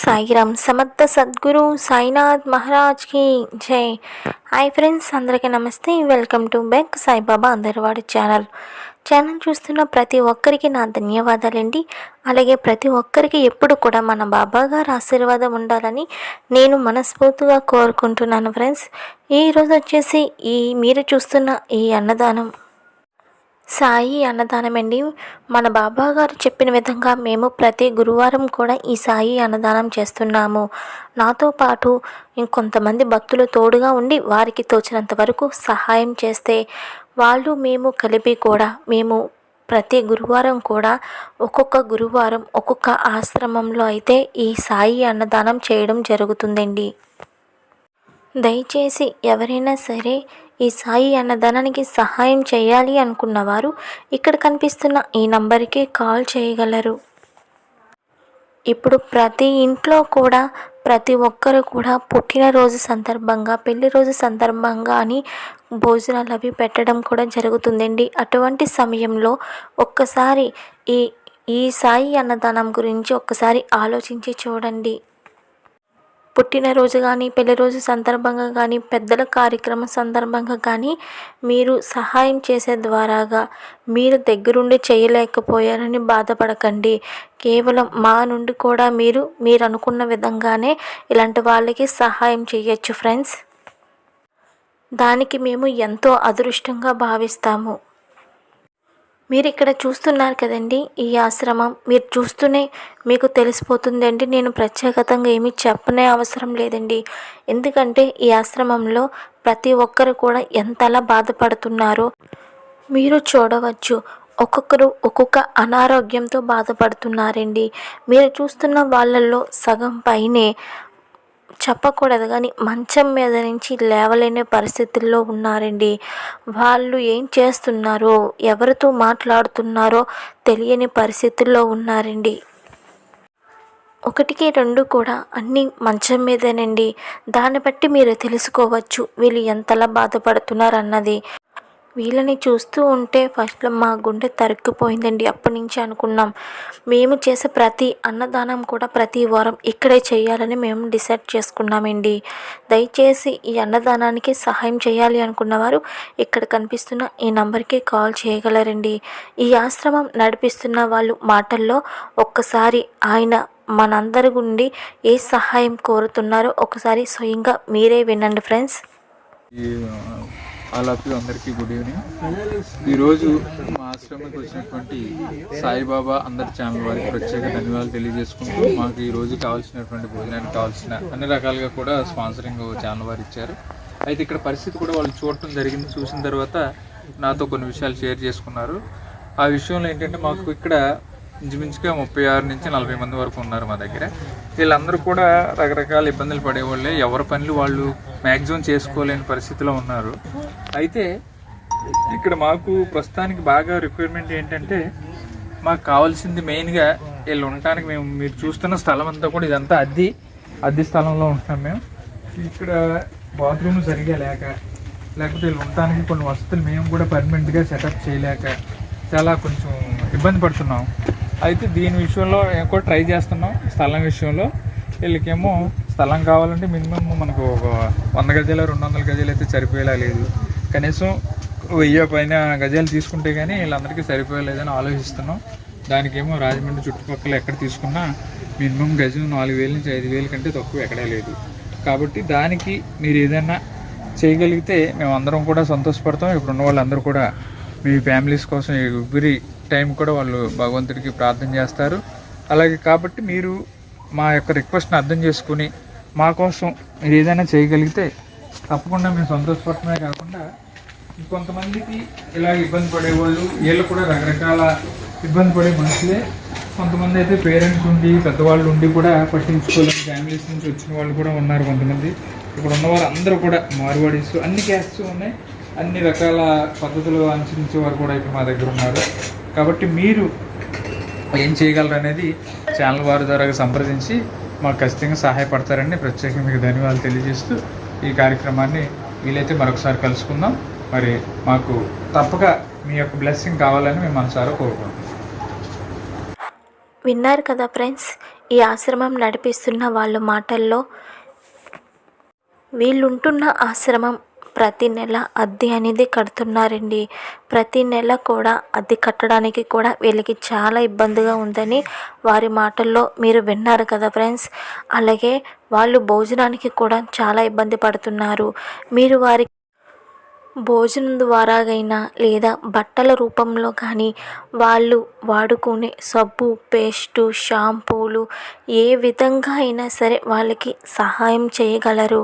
సాయిరామ్. సమర్థ సద్గురు సాయినాథ్ మహారాజ్కి జై. హాయ్ ఫ్రెండ్స్ అందరికీ నమస్తే. వెల్కమ్ టు బ్యాక్ సాయిబాబా అందరివాడి ఛానల్. ఛానల్ చూస్తున్న ప్రతి ఒక్కరికి నా ధన్యవాదాలండి. అలాగే ప్రతి ఒక్కరికి ఎప్పుడు కూడా మన బాబా గారు ఆశీర్వాదం ఉండాలని నేను మనస్ఫూర్తిగా కోరుకుంటున్నాను ఫ్రెండ్స్. ఈరోజు వచ్చేసి ఈ మీరు చూస్తున్న ఈ అన్నదానం సాయి అన్నదానం అండి మన బాబా గారు చెప్పిన విధంగా మేము ప్రతి గురువారం కూడా ఈ సాయి అన్నదానం చేస్తున్నాము. నాతో పాటు ఇంకొంతమంది భక్తులు తోడుగా ఉండి వారికి తోచినంత వరకు సహాయం చేస్తే వాళ్ళు మేము కలిపి కూడా మేము ప్రతి గురువారం కూడా ఒక్కొక్క గురువారం ఒక్కొక్క ఆశ్రమంలో అయితే ఈ సాయి అన్నదానం చేయడం జరుగుతుందండి. దయచేసి ఎవరైనా సరే ఈ సాయి అన్నదానానికి సహాయం చేయాలి అనుకున్నవారు ఇక్కడ కనిపిస్తున్న ఈ నంబర్కి కాల్ చేయగలరు. ఇప్పుడు ప్రతి ఇంట్లో కూడా ప్రతి ఒక్కరు కూడా పుట్టినరోజు సందర్భంగా పెళ్ళి రోజు సందర్భంగా అని భోజనాలు అవి పెట్టడం కూడా జరుగుతుందండి. అటువంటి సమయంలో ఒక్కసారి ఈ ఈ సాయి అన్నదానం గురించి ఒక్కసారి ఆలోచించి చూడండి. పుట్టినరోజు కానీ పెళ్ళిరోజు సందర్భంగా కానీ పెద్దల కార్యక్రమం సందర్భంగా కానీ మీరు సహాయం చేసే ద్వారాగా మీరు దగ్గరుండి చేయలేకపోయారని బాధపడకండి. కేవలం మా నుండి కూడా మీరు మీరు అనుకున్న విధంగానే ఇలాంటి వాళ్ళకి సహాయం చేయొచ్చు ఫ్రెండ్స్. దానికి మేము ఎంతో అదృష్టంగా భావిస్తాము. మీరు ఇక్కడ చూస్తున్నారు కదండి ఈ ఆశ్రమం. మీరు చూస్తూనే మీకు తెలిసిపోతుందండి. నేను ప్రత్యేకతంగా ఏమీ చెప్పనే అవసరం లేదండి. ఎందుకంటే ఈ ఆశ్రమంలో ప్రతి ఒక్కరు కూడా ఎంతలా బాధపడుతున్నారో మీరు చూడవచ్చు. ఒక్కొక్కరు ఒక్కొక్క అనారోగ్యంతో బాధపడుతున్నారండి. మీరు చూస్తున్న వాళ్ళల్లో సగం పైనే చెప్పకూడదు కానీ మంచం మీద నుంచి లేవలేని పరిస్థితుల్లో ఉన్నారండి. వాళ్ళు ఏం చేస్తున్నారో ఎవరితో మాట్లాడుతున్నారో తెలియని పరిస్థితుల్లో ఉన్నారండి. ఒకటికి రెండు కూడా అన్నీ మంచం మీదేనండి. దాన్ని బట్టి మీరు తెలుసుకోవచ్చు వీళ్ళు ఎంతలా బాధపడుతున్నారు అన్నది వీళ్ళని చూస్తూ ఉంటే ఫస్ట్లో మా గుండె తరుక్కుపోయిందండి. అప్పటి నుంచి అనుకున్నాం. మేము చేసే ప్రతి అన్నదానం కూడా ప్రతి వారం ఇక్కడే చేయాలని మేము డిసైడ్ చేసుకున్నామండి. దయచేసి ఈ అన్నదానానికి సహాయం చేయాలి అనుకున్నవారు ఇక్కడ కనిపిస్తున్న ఈ నంబర్కి కాల్ చేయగలరండి. ఈ ఆశ్రమం నడిపిస్తున్న వాళ్ళు మాటల్లో ఒక్కసారి ఆయన మనందరి గుండి ఏ సహాయం కోరుతున్నారో ఒకసారి స్వయంగా మీరే వినండి ఫ్రెండ్స్. ఆల్ ఆఫ్ యూ అందరికీ గుడ్ ఈవినింగ్. ఈరోజు మా ఆశ్రమంకి వచ్చినటువంటి సాయిబాబా అందరి ఛానల్ వారికి ప్రత్యేక ధన్యవాదాలు తెలియజేసుకుంటూ మాకు ఈ రోజు కావాల్సినటువంటి భోజనానికి కావాల్సిన అన్ని రకాలుగా కూడా స్పాన్సరింగ్ ఛానల్ వారు ఇచ్చారు. అయితే ఇక్కడ పరిస్థితి కూడా వాళ్ళు చూడటం జరిగింది. చూసిన తర్వాత నాతో కొన్ని విషయాలు షేర్ చేసుకున్నారు. ఆ విషయంలో ఏంటంటే మాకు ఇక్కడ ఇంచుమించుగా ముప్పై ఆరు నుంచి నలభై మంది వరకు ఉన్నారు మా దగ్గర. వీళ్ళందరూ కూడా రకరకాల ఇబ్బందులు పడేవాళ్ళే. ఎవరి పనులు వాళ్ళు మ్యాక్సిమం చేసుకోలేని పరిస్థితిలో ఉన్నారు. అయితే ఇక్కడ మాకు ప్రస్తుతానికి బాగా రిక్వైర్మెంట్ ఏంటంటే మాకు కావాల్సింది మెయిన్గా వీళ్ళు ఉండటానికి మేము మీరు చూస్తున్న స్థలం అంతా కూడా ఇదంతా అద్దె అద్దె స్థలంలో ఉంటున్నాం మేము. ఇక్కడ బాత్రూమ్ సరిగా లేక లేకపోతే వీళ్ళు ఉండటానికి కొన్ని వసతులు మేము కూడా పర్మనెంట్గా సెటప్ చేయలేక చాలా కొంచెం ఇబ్బంది పడుతున్నాం. అయితే దీని విషయంలో ఎక్కువ కూడా ట్రై చేస్తున్నాం స్థలం విషయంలో. వీళ్ళకేమో స్థలం కావాలంటే మినిమం మనకు ఒక వంద గజాలు రెండు వందల గజాలు అయితే సరిపోయేలా లేదు. కనీసం వెయ్యి పైన గజాలు తీసుకుంటే కానీ వీళ్ళందరికీ సరిపోయలేదని ఆలోచిస్తున్నాం. దానికేమో రాజమండ్రి చుట్టుపక్కల ఎక్కడ తీసుకున్నా మినిమం గజం నాలుగు వేల నుంచి ఐదు వేల కంటే తక్కువ ఎక్కడా లేదు. కాబట్టి దానికి మీరు ఏదైనా చేయగలిగితే మేము అందరం కూడా సంతోషపడతాం. ఇప్పుడున్న వాళ్ళందరూ కూడా మీ ఫ్యామిలీస్ కోసం ఎవ్రీ టైం కూడా వాళ్ళు భగవంతుడికి ప్రార్థన చేస్తారు. అలాగే కాబట్టి మీరు మా యొక్క రిక్వెస్ట్ని అర్థం చేసుకుని మా కోసం మీరు ఏదైనా చేయగలిగితే తప్పకుండా మేము సంతోషపడటమే కాకుండా కొంతమందికి ఇలా ఇబ్బంది పడేవాళ్ళు వీళ్ళు కూడా రకరకాల ఇబ్బంది పడే మనుషులే. కొంతమంది అయితే పేరెంట్స్ ఉండి పెద్దవాళ్ళు ఉండి కూడా పట్టించుకోలేని ఫ్యామిలీస్ నుంచి వచ్చిన వాళ్ళు కూడా ఉన్నారు కొంతమంది. ఇప్పుడు ఉన్నవారు అందరూ కూడా మార్వాడీస్. అన్ని క్యాస్ట్స్ ఉన్నాయి. అన్ని రకాల పద్ధతులు అనుసరించే వారు కూడా ఇప్పుడు మా దగ్గర ఉన్నారు. కాబట్టి మీరు ఏం చేయగలరు అనేది ఛానల్ వారి ద్వారా సంప్రదించి మాకు ఖచ్చితంగా సహాయపడతారని ప్రత్యేకంగా మీకు ధన్యవాదాలు తెలియజేస్తూ ఈ కార్యక్రమాన్ని వీలైతే మరొకసారి కలుసుకుందాం. మరి మాకు తప్పక మీ యొక్క బ్లెస్సింగ్ కావాలని మేము మనసారా కోరుకుంటున్నాం. విన్నారు కదా ఫ్రెండ్స్ ఈ ఆశ్రమం నడిపిస్తున్న వాళ్ళ మాటల్లో వీళ్ళుంటున్న ఆశ్రమం ప్రతి నెల అద్దె అనేది కడుతున్నారండి. ప్రతి నెల కూడా అద్దె కట్టడానికి కూడా వీళ్ళకి చాలా ఇబ్బందిగా ఉందని వారి మాటల్లో మీరు విన్నారు కదా ఫ్రెండ్స్. అలాగే వాళ్ళు భోజనానికి కూడా చాలా ఇబ్బంది పడుతున్నారు. మీరు వారి భోజనం ద్వారాగైనా లేదా బట్టల రూపంలో కానీ వాళ్ళు వాడుకునే సబ్బు పేస్టు షాంపూలు ఏ విధంగా అయినా సరే వాళ్ళకి సహాయం చేయగలరు.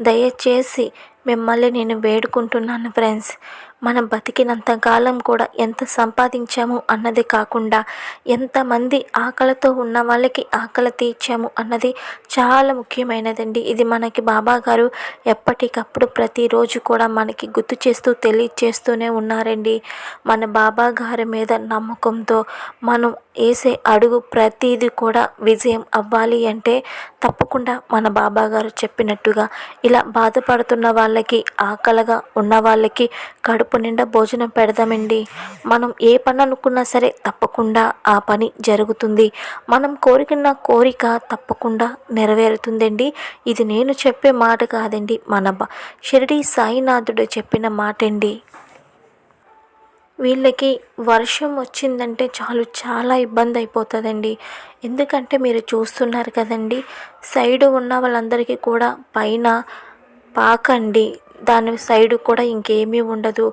దయచేసి మిమ్మల్ని నేను వేడుకుంటున్నాను ఫ్రెండ్స్. మనం బతికినంత కాలం కూడా ఎంత సంపాదించాము అన్నది కాకుండా ఎంతమంది ఆకలితో ఉన్న వాళ్ళకి ఆకలి తీర్చాము అన్నది చాలా ముఖ్యమైనదండి. ఇది మనకి బాబా గారు ఎప్పటికప్పుడు ప్రతిరోజు కూడా మనకి గుర్తు చేస్తూ తెలియచేస్తూనే ఉన్నారండి. మన బాబా గారి మీద నమ్మకంతో మనం వేసే అడుగు ప్రతిదీ కూడా విజయం అవ్వాలి అంటే తప్పకుండా మన బాబా గారు చెప్పినట్టుగా ఇలా బాధపడుతున్న వాళ్ళకి ఆకలిగా ఉన్న వాళ్ళకి కడుపు నిండా భోజనం పెడదామండి. మనం ఏ పని అనుకున్నా సరే తప్పకుండా ఆ పని జరుగుతుంది. మనం కోరికన్న కోరిక తప్పకుండా నెరవేరుతుందండి. ఇది నేను చెప్పే మాట కాదండి మన బ- షిరిడి సాయినాథుడు చెప్పిన మాట అండి వీళ్ళకి వర్షం వచ్చిందంటే చాలు చాలా ఇబ్బంది అయిపోతుందండి ఎందుకంటే మీరు చూస్తున్నారు కదండి సైడు ఉన్న వాళ్ళందరికీ కూడా పైన పాకండి. దాని సైడ్ కూడా ఇంకేమీ ఉండదు.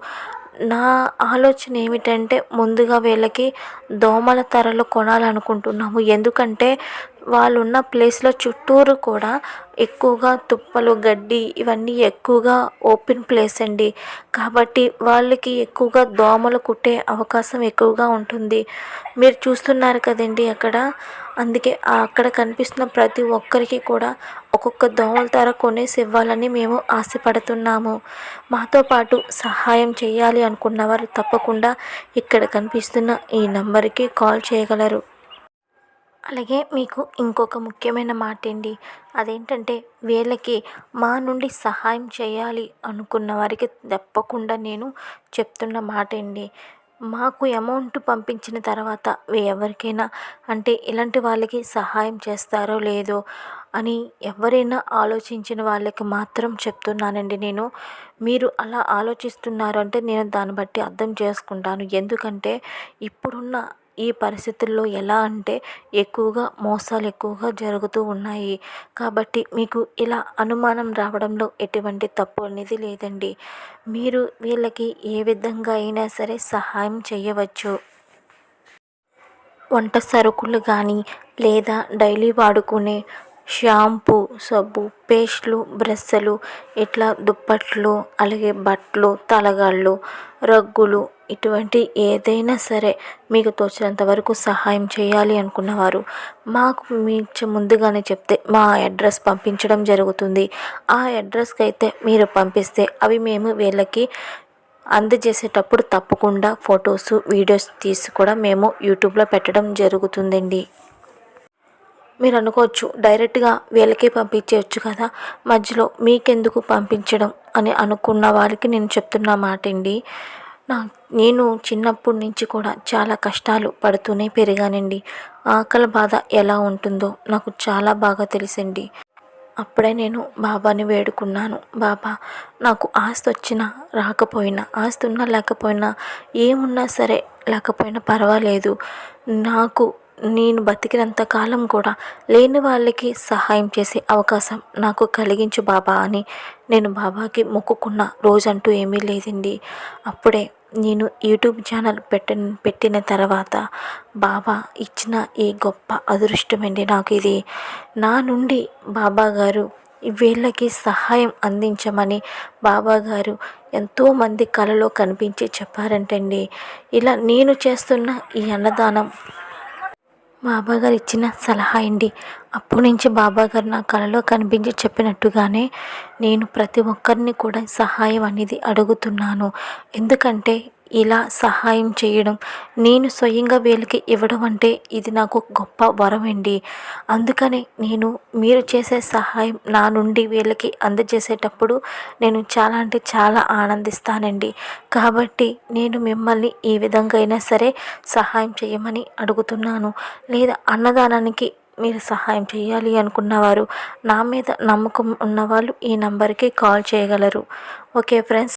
నా ఆలోచన ఏమిటంటే ముందుగా వీళ్ళకి దోమల తరలు కొనాలనుకుంటున్నాము. ఎందుకంటే వాళ్ళు ఉన్న ప్లేస్లో చుట్టూరు కూడా ఎక్కువగా తుప్పలు గడ్డి ఇవన్నీ ఎక్కువగా ఓపెన్ ప్లేస్ అండి. కాబట్టి వాళ్ళకి ఎక్కువగా దోమలు కుట్టే అవకాశం ఎక్కువగా ఉంటుంది. మీరు చూస్తున్నారు కదండి అక్కడ? అందుకే అక్కడ కనిపిస్తున్న ప్రతి ఒక్కరికి కూడా ఒక్కొక్క దోమల తర కొనేసి ఇవ్వాలని మేము ఆశపడుతున్నాము. మాతో పాటు సహాయం చేయాలి అనుకున్న వారు తప్పకుండా ఇక్కడ కనిపిస్తున్న ఈ నంబర్కి కాల్ చేయగలరు. అలాగే మీకు ఇంకొక ముఖ్యమైన మాట అండి అదేంటంటే వీళ్ళకి మా నుండి సహాయం చేయాలి అనుకున్న వారికి తప్పకుండా నేను చెప్తున్న మాట అండి మాకు అమౌంట్ పంపించిన తర్వాత ఎవరికైనా అంటే ఇలాంటి వాళ్ళకి సహాయం చేస్తారో లేదో అని ఎవరైనా ఆలోచించిన వాళ్ళకి మాత్రం చెప్తున్నానండి నేను. మీరు అలా ఆలోచిస్తున్నారు అంటే నేను దాన్ని బట్టి అర్థం చేసుకుంటాను. ఎందుకంటే ఇప్పుడున్న ఈ పరిస్థితుల్లో ఎలా అంటే ఎక్కువగా మోసాలు ఎక్కువగా జరుగుతూ ఉన్నాయి. కాబట్టి మీకు ఇలా అనుమానం రావడంలో ఎటువంటి తప్పు అనేది లేదండి. మీరు వీళ్ళకి ఏ విధంగా అయినా సరే సహాయం చేయవచ్చు. వంట సరుకులు కానీ లేదా డైలీ వాడుకునే షాంపూ సబ్బు పేస్ట్లు బ్రష్లు ఇట్లా దుప్పట్లు అలాగే బట్టలు తలగాళ్ళు రగ్గులు ఇటువంటి ఏదైనా సరే మీకు తోచినంత వరకు సహాయం చేయాలి అనుకున్నవారు. మాకు మీకు ముందుగానే చెప్తే మా అడ్రస్ పంపించడం జరుగుతుంది. ఆ అడ్రస్కి అయితే మీరు పంపిస్తే అవి మేము వీళ్ళకి అందజేసేటప్పుడు తప్పకుండా ఫొటోస్ వీడియోస్ తీసి కూడా మేము యూట్యూబ్లో పెట్టడం జరుగుతుందండి. మీరు అనుకోవచ్చు డైరెక్ట్గా వీళ్ళకే పంపించేయచ్చు కదా. మధ్యలో మీకెందుకు పంపించడం అని అనుకున్న వారికి నేను చెప్తున్న మాట అండి నా నేను చిన్నప్పటి నుంచి కూడా చాలా కష్టాలు పడుతూనే పెరిగానండి. ఆకలి బాధ ఎలా ఉంటుందో నాకు చాలా బాగా తెలిసండి. అప్పుడే నేను బాబాని వేడుకున్నాను. బాబా నాకు ఆస్తి వచ్చినా రాకపోయినా ఆస్తి ఉన్నా లేకపోయినా ఏమున్నా సరే లేకపోయినా పర్వాలేదు. నాకు నేను బతికినంత కాలం కూడా లేని వాళ్ళకి సహాయం చేసే అవకాశం నాకు కలిగించు బాబా అని నేను బాబాకి మొక్కుకున్న రోజంటూ ఏమీ లేదండి. అప్పుడే నేను యూట్యూబ్ ఛానల్ పెట్టిన పెట్టిన తర్వాత బాబా ఇచ్చిన ఈ గొప్ప అదృష్టమండి నాకు ఇది. నా నుండి బాబా గారు వీళ్ళకి సహాయం అందించమని బాబా గారు ఎంతోమంది కలలో కనిపించి చెప్పారంటండి. ఇలా నేను చేస్తున్న ఈ అన్నదానం బాబాగారు ఇచ్చిన సలహా అండి అప్పటి నుంచి బాబాగారు నా కలలో కనిపించి చెప్పినట్టుగానే నేను ప్రతి ఒక్కరిని కూడా సహాయం అనేది అడుగుతున్నాను. ఎందుకంటే ఇలా సహాయం చేయడం నేను స్వయంగా వీళ్ళకి ఇవ్వడం అంటే ఇది నాకు గొప్ప వరం అండి అందుకనే నేను మీరు చేసే సహాయం నా నుండి వీళ్ళకి అందజేసేటప్పుడు నేను చాలా అంటే చాలా ఆనందిస్తానండి. కాబట్టి నేను మిమ్మల్ని ఈ విధంగా అయినా సరే సహాయం చేయమని అడుగుతున్నాను. లేదా అన్నదానానికి మీరు సహాయం చేయాలి అనుకున్నవారు నా మీద నమ్మకం ఉన్నవాళ్ళు ఈ నంబర్కి కాల్ చేయగలరు. Okay friends.